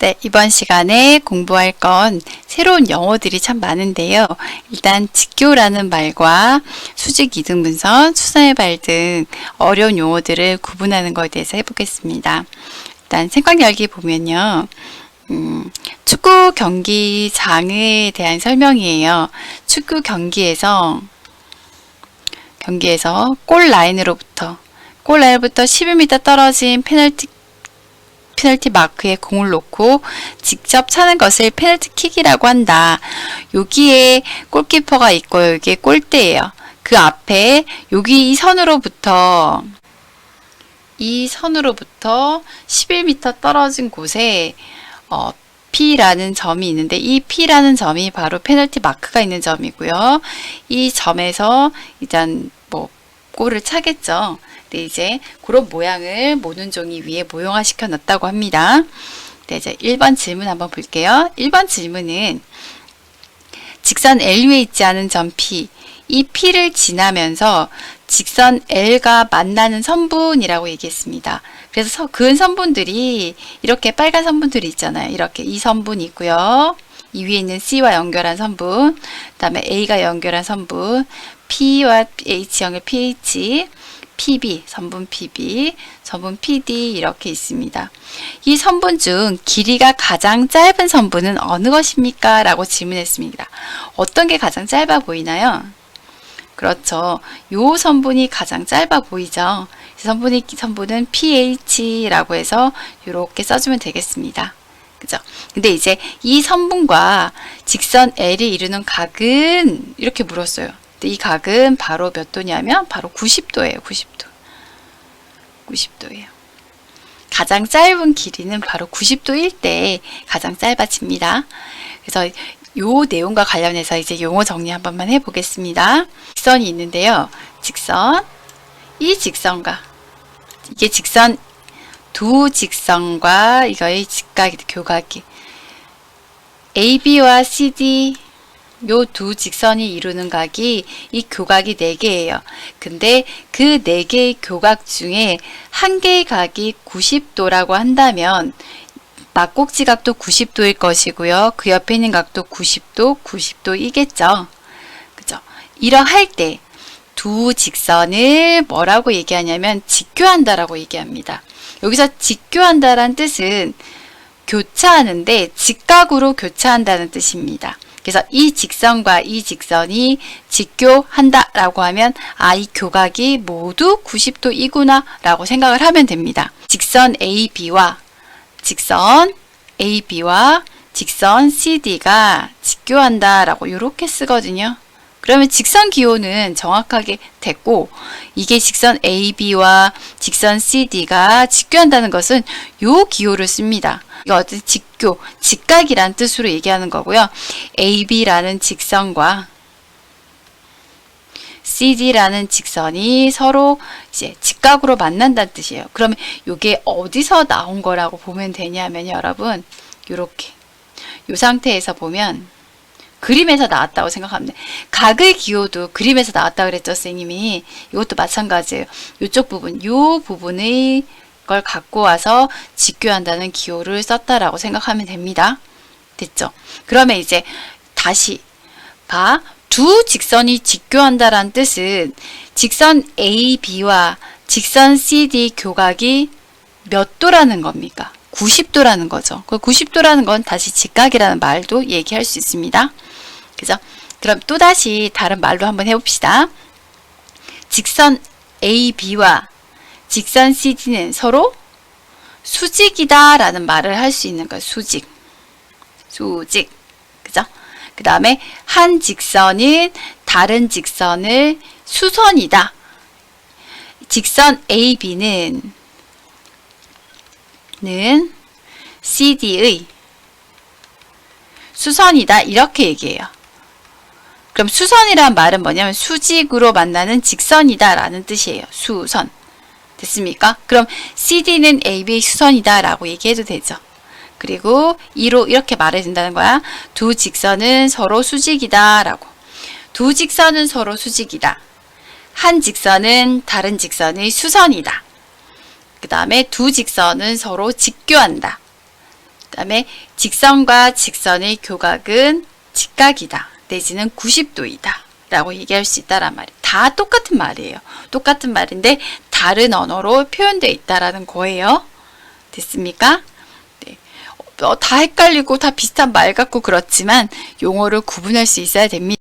네, 이번 시간에 공부할 건 새로운 영어들이 참 많은데요. 일단 직교라는 말과 수직 이등분선, 수선의 발 등 어려운 용어들을 구분하는 것에 대해서 해보겠습니다. 일단 생각 열기 보면요. 음, 축구 경기장에 대한 설명이에요. 축구 경기에서 경기에서 골 라인으로부터 골 라인부터 11m 떨어진 페널티 페널티 마크에 공을 놓고 직접 차는 것을 페널티 킥이라고 한다. 여기에 골키퍼가 있고 여기에 골대예요. 그 앞에 여기 이 선으로부터 이 선으로부터 11m 떨어진 곳에 어, P라는 점이 있는데 이 P라는 점이 바로 페널티 마크가 있는 점이고요. 이 점에서 일단 뭐 골을 차겠죠. 근데 이제 그런 모양을 모는 종이 위에 모형화 시켜 놨다고 합니다. 네, 이제 1번 질문 한번 볼게요. 1번 질문은 직선 L 위에 있지 않은 점 P, 이 P를 지나면서 직선 L가 만나는 선분이라고 얘기했습니다. 그래서 서- 근 선분들이 이렇게 빨간 선분들이 있잖아요. 이렇게 이 선분이 있고요. 이 위에 있는 C와 연결한 선분, 그 다음에 A가 연결한 선분, P와 H 연결 PH, PB, 선분 PB, 선분 PD 이렇게 있습니다. 이 선분 중 길이가 가장 짧은 선분은 어느 것입니까? 라고 질문했습니다. 어떤 게 가장 짧아 보이나요? 그렇죠. 요 선분이 가장 짧아 보이죠. 이 선분이 선분은 pH라고 해서 이렇게 써주면 되겠습니다. 그죠? 근데 이제 이 선분과 직선 L이 이루는 각은 이렇게 물었어요. 이 각은 바로 몇 도냐면 바로 90도예요. 90도. 90도예요. 가장 짧은 길이는 바로 90도일 때 가장 짧아집니다. 그래서 요 내용과 관련해서 이제 용어 정리 한 번만 해보겠습니다. 직선이 있는데요. 직선, 이 직선과 이게 직선 두 직선과 이거의 직각이 교각이 AB와 CD 요 두 직선이 이루는 각이 이 교각이 네개예요 근데 그 네개의 교각 중에 한 개의 각이 90도라고 한다면 막꼭지 각도 90도일 것이고요. 그 옆에 있는 각도 90도, 90도이겠죠. 그죠? 이러할 때 두 직선을 뭐라고 얘기하냐면 직교한다라고 얘기합니다. 여기서 직교한다란 뜻은 교차하는데 직각으로 교차한다는 뜻입니다. 그래서 이 직선과 이 직선이 직교한다라고 하면 아, 이 교각이 모두 90도이구나 라고 생각을 하면 됩니다. 직선 AB와 직선 AB와 직선 CD가 직교한다라고 이렇게 쓰거든요. 그러면 직선 기호는 정확하게 됐고 이게 직선 AB와 직선 CD가 직교한다는 것은 요 기호를 씁니다. 이거 어떤 직교, 직각이란 뜻으로 얘기하는 거고요. AB라는 직선과 CD라는 직선이 서로 이제 직각으로 만난다는 뜻이에요. 그러면 이게 어디서 나온 거라고 보면 되냐면 여러분 요렇게 요 상태에서 보면 그림에서 나왔다고 돼. 각의 기호도 그림에서 나왔다 그랬죠, 선생님이. 이것도 마찬가지예요. 이쪽 부분, 요 부분의 걸 갖고 와서 직교한다는 기호를 썼다라고 생각하면 됩니다. 됐죠? 그러면 이제 다시 봐. 두 직선이 직교한다라는 뜻은 직선 AB와 직선 CD 교각이 몇 도라는 겁니까? 90도라는 거죠. 그 90도라는 건 다시 직각이라는 말도 얘기할 수 있습니다. 그죠? 그럼 또다시 다른 말로 한번 해봅시다. 직선 AB와 직선 CD는 서로 수직이다 라는 말을 할 수 있는 거예요. 수직. 수직. 그죠? 그 다음에 한 직선은 다른 직선을 수선이다. 직선 AB는 는 CD의 수선이다. 이렇게 얘기해요. 그럼 수선이란 말은 뭐냐면 수직으로 만나는 직선이다 라는 뜻이에요. 수선. 됐습니까? 그럼 CD는 AB의 수선이다 라고 얘기해도 되죠. 그리고 2로 이렇게 말해야 된다는 거야. 두 직선은 서로 수직이다 라고. 두 직선은 서로 수직이다. 한 직선은 다른 직선의 수선이다. 그 다음에 두 직선은 서로 직교한다. 그 다음에 직선과 직선의 교각은 직각이다. 내지는 90도이다. 라고 얘기할 수 있다란 말이에요. 다 똑같은 말이에요. 똑같은 말인데 다른 언어로 표현되어 있다라는 거예요. 됐습니까? 네. 어, 다 헷갈리고 다 비슷한 말 같고 그렇지만 용어를 구분할 수 있어야 됩니다.